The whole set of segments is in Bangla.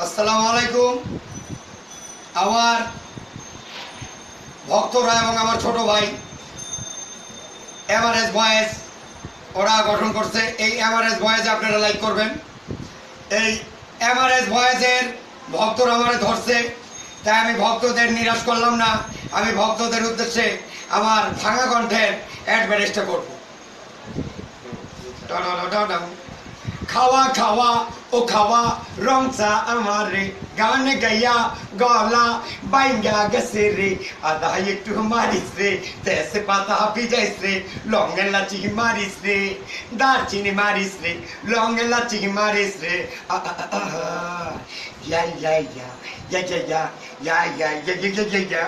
আসসালামু আলাইকুম। আমার ভক্তরা এবং আমার ছোট ভাই এভারেজ ভয়েস ওরা গঠন করছে। এই এভারেজ ভয়েস আপনারা লাইক করবেন। এই এভারেজ ভয়েসের ভক্তরা আমার ধরছে, তাই আমি ভক্তদের নিরাশ করলাম না। আমি ভক্তদের উদ্দেশ্যে আমার ভাঙা কণ্ঠের অ্যাডভার্টাইজটা করব। খাওয়া খাওয়া ও খাওয়া রংসা আমার রে গান গাইয়া গলা বাইঙ্গা গেছে রে আদা একটু মারিস রে তেসে পাতা ভিজাইস রে লঙ্গে লাচি মারিস রে দারচিনি মারিস রে লঙ্গে লাচি মারিস রে। ইয়া ইয়া ইয়া ইয়া ইয়া ইয়া ইয়া ইয়া ইয়া ইয়া ইয়া ইয়া।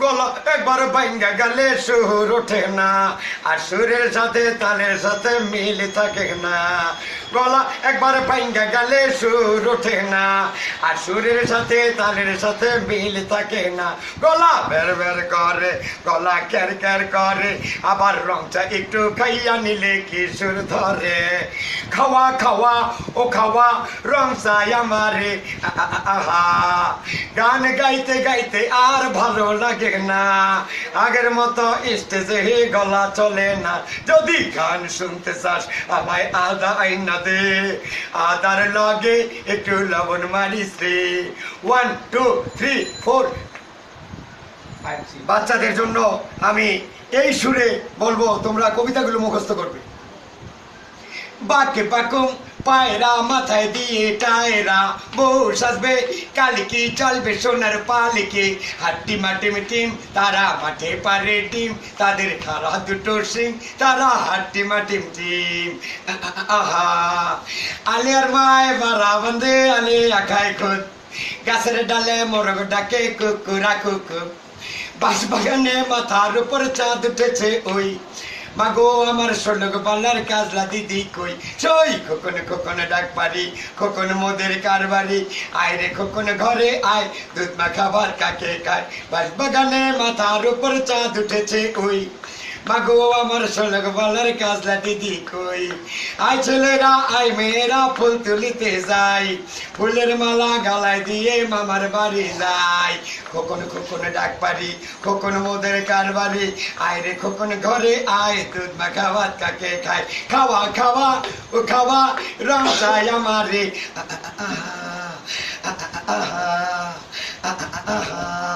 গলা একবার বাইঙ্গা গেলে সুর ওঠে না আর সুরের সাথে তালের সাথে মিল থাকে না গলা একবার বাইঙ্গা গেলে সুর ওঠে না। আর সুরের সাথে তালের সাথে মিল থাকে না। গলা বের বের করে, গলা ক্যার ক্যার করে, আবার রংটা একটু খাইয়া নিলে কি সুর ধরে? খাওয়া খাওয়া, ও খাওয়া, রং চাই আমারে। আহা। গান গাইতে গাইতে আর ভালো লাগে না। আগের মতো স্টেজে গলা চলে না। যদি গান শুনতে চাস, আমায় আদা আইনা দে আদার লগে একটু লবণ মারিস রে। ওয়ান টু থ্রি ফোর বাচ্চাদের জন্য আমি এই সুরে বলব, তোমরা কবিতাগুলো মুখস্থ করবে। বাকে পাকুম পায়রা, মাথায় দিয়ে টায়রা। বউ সাজবে, কালিকি চলবে সোনার পালিকি। হাট্টি মাটি টিম, তারা মাঠে পারে টিম তাদের খারা দুটো সিং তারা হাট্টি মাটিম টিম। আহা আলিয়ার মায় বারা বন্দে, আলে আখায় খুদ গাছের ডালে মোরগ ডাকে, কুকুরা কুকু বাস বাগানে মাথার উপর চাঁদ উঠেছে ওই। মাগো, আমার সোলক পাল্লার কাজলা দিদি কই? সই খোকন খোকন ডাক পারি খোকন মোদের কারবারি। আয় রে খোকন, ঘরে আয়, দুধ মা খাবার কাকে খায়। বাস বাগানে মাথার উপর চাঁদ উঠেছে, ওই। মাগো আমার সোলক পাল্লার কাজলা দিদি কই? আয় ছেলেরা আয় মেয়েরা ফুল তুলিতে যাই। ফুলের মালা গালায় দিয়ে মামার বাড়ি যাই। খোকন খোকন ডাক পারি খোকন মোদের কারবারি। আয় রে খোকন ঘরে আয় দুধ মাখা ভাত কাকে খায়? খাওয়া খাওয়া ও খাওয়া রং চাই আমার। রে আহা, আহা, আহা।